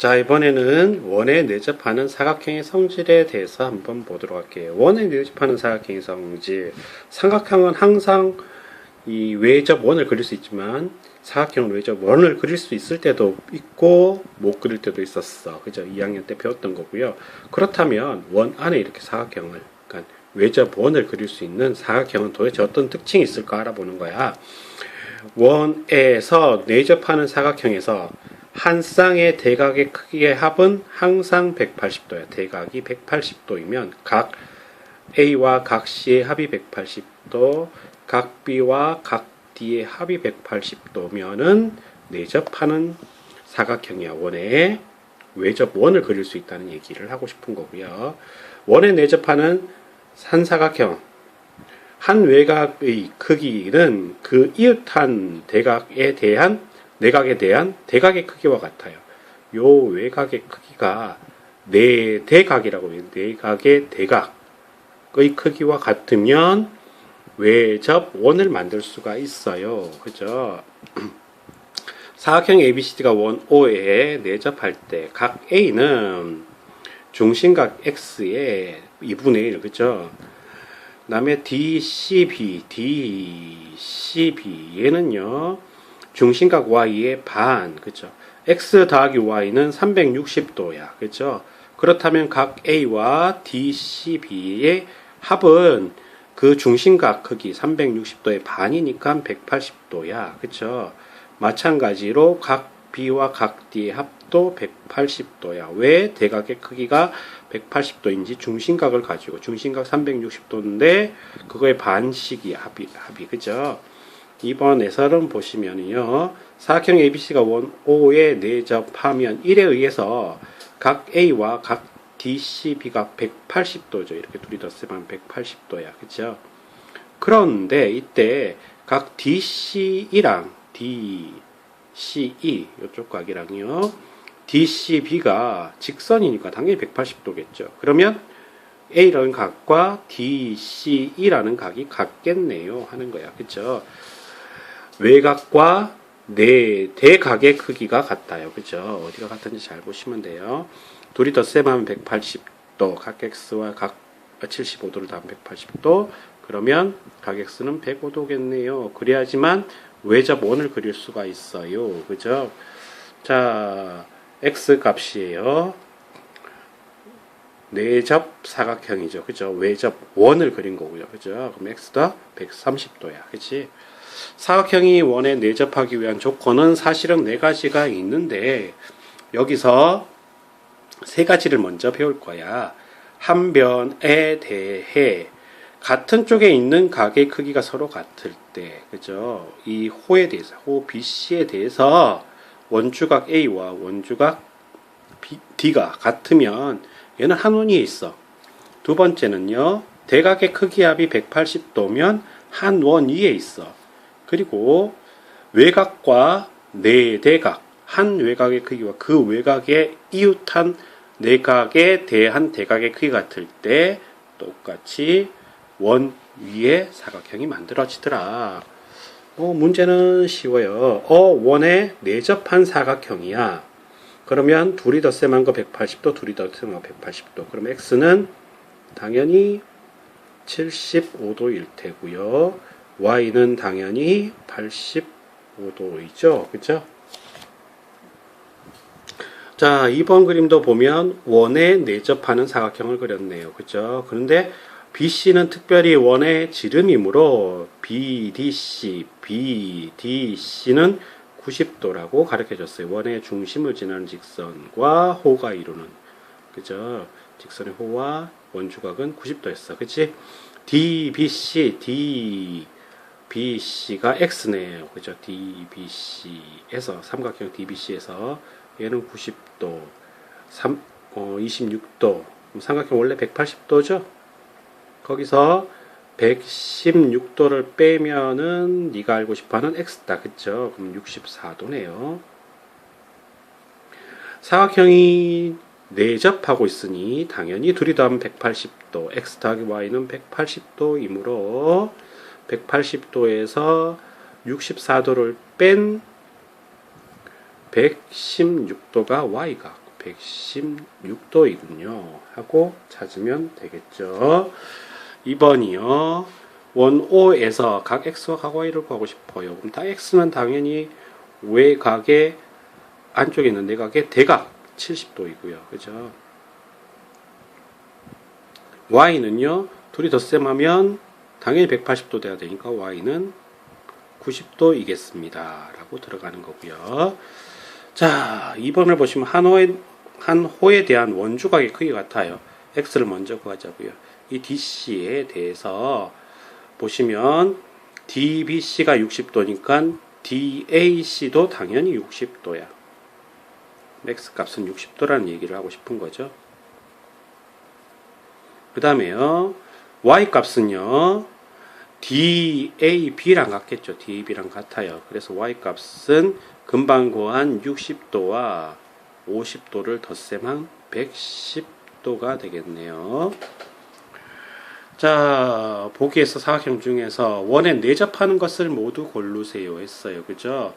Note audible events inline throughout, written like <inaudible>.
자, 이번에는 원에 내접하는 사각형의 성질에 대해서 한번 보도록 할게요. 원에 내접하는 사각형의 성질. 삼각형은 항상 이 외접 원을 그릴 수 있지만 사각형은 외접 원을 그릴 수 있을 때도 있고 못 그릴 때도 있었어. 그죠? 2학년 때 배웠던 거고요. 그렇다면 원 안에 이렇게 사각형을 그러니까 외접 원을 그릴 수 있는 사각형은 도대체 어떤 특징이 있을까 알아보는 거야. 원에서 내접하는 사각형에서 한 쌍의 대각의 크기의 합은 항상 180도야. 대각이 180도이면 각 A와 각 C의 합이 180도, 각 B와 각 D의 합이 180도면은 내접하는 사각형이야. 원에 외접 원을 그릴 수 있다는 얘기를 하고 싶은 거고요. 원에 내접하는 산사각형 한 외곽의 크기는 그 이웃한 대각에 대한 내각에 대한 대각의 크기와 같아요. 요 외곽의 크기가 네 대각이라고 해요. 내각의 대각의 크기와 같으면 외접 원을 만들 수가 있어요. 그죠? <clears throat> 사각형 ABCD가 원 O에 내접할 때 각 A는 중심각 X의 2분의 1, 그죠? 다음에 DCB, DCB 얘는요 중심각 Y의 반, 그죠? X 더하기 Y는 360도야, 그죠? 그렇다면 각 A와 DCB의 합은 그 중심각 크기 360도의 반이니까 180도야, 그죠? 마찬가지로 각 B와 각 D의 합도 180도야. 왜 대각의 크기가 180도인지 중심각을 가지고 중심각 360도인데 그거의 반씩이 합이 합이 그죠? 이번 해설은 보시면요. 사각형 ABC가 원 O에 내접하면 1에 의해서 각 A와 각 DCB가 180도죠. 이렇게 둘이 덧셈하면 180도야. 그죠? 그런데 이때 각 DC이랑 DCE 이쪽 각이랑요. DCB가 직선이니까 당연히 180도겠죠. 그러면 A라는 각과 DCE라는 각이 같겠네요. 하는 거야. 그죠? 외곽과 네 대각의 크기가 같아요. 그죠? 어디가 같은지 잘 보시면 돼요. 둘이 덧셈하면 180도, 각 X와 각 75도를 더하면 180도. 그러면 각 X는 105도겠네요. 그래야지만 외접 원을 그릴 수가 있어요. 그죠? 자, x 값이에요. 내접 사각형이죠. 그죠? 외접 원을 그린 거고요. 그죠? 그럼 x가 130도야. 그치? 사각형이 원에 내접하기 위한 조건은 사실은 네 가지가 있는데 여기서 세 가지를 먼저 배울 거야. 한 변에 대해 같은 쪽에 있는 각의 크기가 서로 같을 때, 그죠? 이 호에 대해서, 호 BC에 대해서 원주각 A와 원주각 B, D가 같으면 얘는 한 원위에 있어. 두 번째는요, 대각의 크기 합이 180도면 한 원 위에 있어. 그리고 외곽과 내대각, 한 외곽의 크기와 그 외곽의 이웃한 내각에 대한 대각의 크기 같을 때 똑같이 원 위에 사각형이 만들어지더라. 어, 문제는 쉬워요. 어, 원에 내접한 사각형이야. 그러면 둘이 덧셈한 거 180도, 둘이 덧셈한 거 180도. 그럼 x는 당연히 75도일 테고요. Y는 당연히 85도이죠. 그죠? 자, 2번 그림도 보면 원에 내접하는 사각형을 그렸네요. 그죠? 그런데 BC는 특별히 원의 지름이므로 BDC, BDC는 90도라고 가르쳐 줬어요. 원의 중심을 지나는 직선과 호가 이루는 그죠? 직선의 호와 원주각은 90도였어. 그치? DBC, DBC가 X네요. 그죠? DBC에서, 삼각형 DBC에서 얘는 90도, 3, 어, 26도. 삼각형 원래 180도죠? 거기서 116도를 빼면은 네가 알고 싶어하는 x다. 그쵸? 그럼 64도네요. 사각형이 내접하고 있으니 당연히 둘이 더하면 180도, x 더하기 y는 180도이므로 180도에서 64도를 뺀 116도가 y각. 116도이군요. 하고 찾으면 되겠죠. 2번이요. 원 O에서 각 X와 각 Y를 구하고 싶어요. 그럼 다 X는 당연히 외각의 안쪽에 있는 내각의 대각 70도이고요. 그죠? Y는요. 둘이 덧셈하면 당연히 180도 돼야 되니까 Y는 90도이겠습니다. 라고 들어가는 거고요. 자, 2번을 보시면 한 호에, 한 호에 대한 원주각의 크기 같아요. X를 먼저 구하자고요. 이 DC에 대해서 보시면 DBC가 60도니까 DAC도 당연히 60도야. 맥스 값은 60도라는 얘기를 하고 싶은 거죠. 그 다음에요. Y 값은요. DAB랑 같겠죠. DAB랑 같아요. 그래서 Y 값은 금방 구한 60도와 50도를 덧셈한 110도가 되겠네요. 자, 보기에서 사각형 중에서 원에 내접하는 것을 모두 고르세요 했어요. 그죠?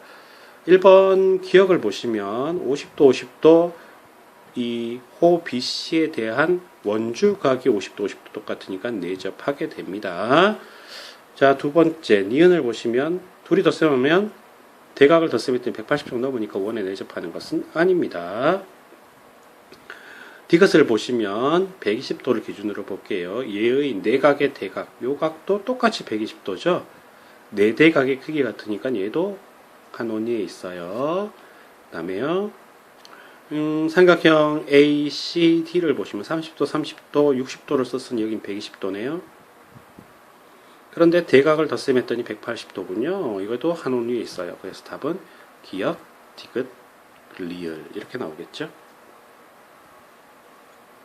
1번 기억을 보시면 50도, 50도 이 호 BC에 대한 원주 각이 50도, 50도 똑같으니까 내접하게 됩니다. 자, 두 번째 니은을 보시면 둘이 덧셈하면 대각을 덧셈했더니 180 정도 넘으니까 원에 내접하는 것은 아닙니다. 디귿을 보시면 120도를 기준으로 볼게요. 얘의 내각의 대각, 요 각도 똑같이 120도죠. 네 대각의 크기 같으니까 얘도 한 원리에 있어요. 그 다음에요. 음, 삼각형 ACD를 보시면 30도, 30도, 60도를 썼으니 여긴 120도네요. 그런데 대각을 덧셈했더니 180도군요. 이것도 한 원리에 있어요. 그래서 답은 기역, 디귿, 리을 이렇게 나오겠죠.